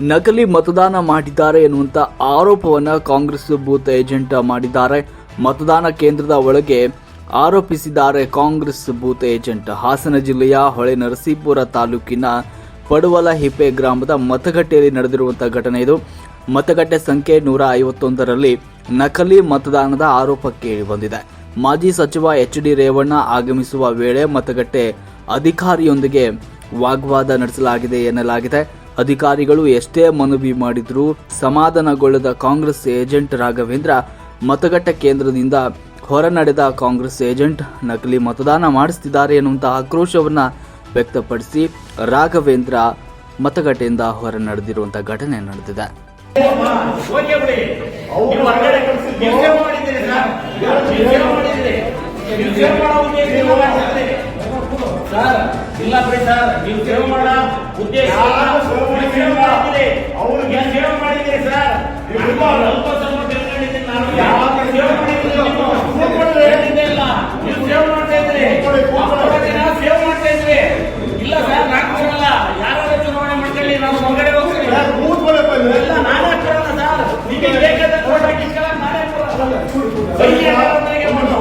ನಕಲಿ ಮತದಾನ ಮಾಡಿದ್ದಾರೆ ಎನ್ನುವಂತ ಆರೋಪವನ್ನ ಕಾಂಗ್ರೆಸ್ ಬೂತ್ ಏಜೆಂಟ್ ಮಾಡಿದ್ದಾರೆ. ಮತದಾನ ಕೇಂದ್ರದ ಒಳಗೆ ಆರೋಪಿಸಿದ್ದಾರೆ ಕಾಂಗ್ರೆಸ್ ಬೂತ್ ಏಜೆಂಟ್. ಹಾಸನ ಜಿಲ್ಲೆಯ ಹೊಳೆ ನರಸೀಪುರ ತಾಲೂಕಿನ ಪಡುವಲ ಹಿಪ್ಪೆ ಗ್ರಾಮದ ಮತಗಟ್ಟೆಯಲ್ಲಿ ನಡೆದಿರುವಂತಹ ಘಟನೆ ಇದು. ಮತಗಟ್ಟೆ ಸಂಖ್ಯೆ ನೂರ ಐವತ್ತೊಂದರಲ್ಲಿ ನಕಲಿ ಮತದಾನದ ಆರೋಪ ಕೇಳಿ ಬಂದಿದೆ. ಮಾಜಿ ಸಚಿವ ಎಚ್ ಡಿ ರೇವಣ್ಣ ಆಗಮಿಸುವ ವೇಳೆ ಮತಗಟ್ಟೆ ಅಧಿಕಾರಿಯೊಂದಿಗೆ ವಾಗ್ವಾದ ನಡೆಸಲಾಗಿದೆ ಎನ್ನಲಾಗಿದೆ. ಅಧಿಕಾರಿಗಳು ಎಷ್ಟೇ ಮನವಿ ಮಾಡಿದರೂ ಸಮಾಧಾನಗೊಳ್ಳದ ಕಾಂಗ್ರೆಸ್ ಏಜೆಂಟ್ ರಾಘವೇಂದ್ರ ಮತಗಟ್ಟೆ ಕೇಂದ್ರದಿಂದ ಹೊರ ನಡೆದ ಕಾಂಗ್ರೆಸ್ ಏಜೆಂಟ್ ನಕಲಿ ಮತದಾನ ಮಾಡಿಸ್ತಿದ್ದಾರೆ ಎನ್ನುವಂತಹ ಆಕ್ರೋಶವನ್ನ ವ್ಯಕ್ತಪಡಿಸಿ ರಾಘವೇಂದ್ರ ಮತಗಟ್ಟೆಯಿಂದ ಹೊರ ನಡೆದಿರುವಂತಹ ಘಟನೆ ನಡೆದಿದೆ. ನೀವು ಸೇವೆ ನೀವು ಸೇವೆ ಇಲ್ಲ. ಸರ್ ಬಿಡಿ ಸರ್ ನೀವು ಸೇವೆ ಮಾಡೋ ಉದ್ದೇಶ. ನೀವು ಸೇವೆ ಅವ್ರಿಗೆ ಸೇವೆ ಮಾಡಿದ್ದೀರಿ ಸರ್. ಅಲ್ಪ ಸ್ವಲ್ಪ ತಿಳ್ಕೊಂಡಿದ್ದೀನಿ ನಾನು ಸೇವೆ ಮಾಡಿದ್ದೀರಿ ನೀವು. ಹೇಳಿದ್ದೇ ಇಲ್ಲ. ನೀವು ಸೇವ್ ಮಾಡ್ತಾ ಇದ್ರಿ ಸೇವ್ ಸೇವೆ ಮಾಡ್ತಾ ಇದ್ರಿ. ಇಲ್ಲ ಸರ್ ನಾಲ್ಕು ಜನ ಅಲ್ಲ ಯಾರಾದ್ರೂ ಚುನಾವಣೆ ಮಾಡ್ಕೊಳ್ಳಿ. ನಾನು ಹೊರಗಡೆ ಹೋಗ್ತೀನಿ ಇಲ್ಲ ನಾನೇ ಕೊಡಲ್ಲ ಸರ್. ನಿಮಗೆ ಬೇಕಾದ ಕೋಟ ನಾನೇ ಕೊಡಲ್ಲ ಯಾರೊಬ್ಬರಿಗೆ ಮಾಡು.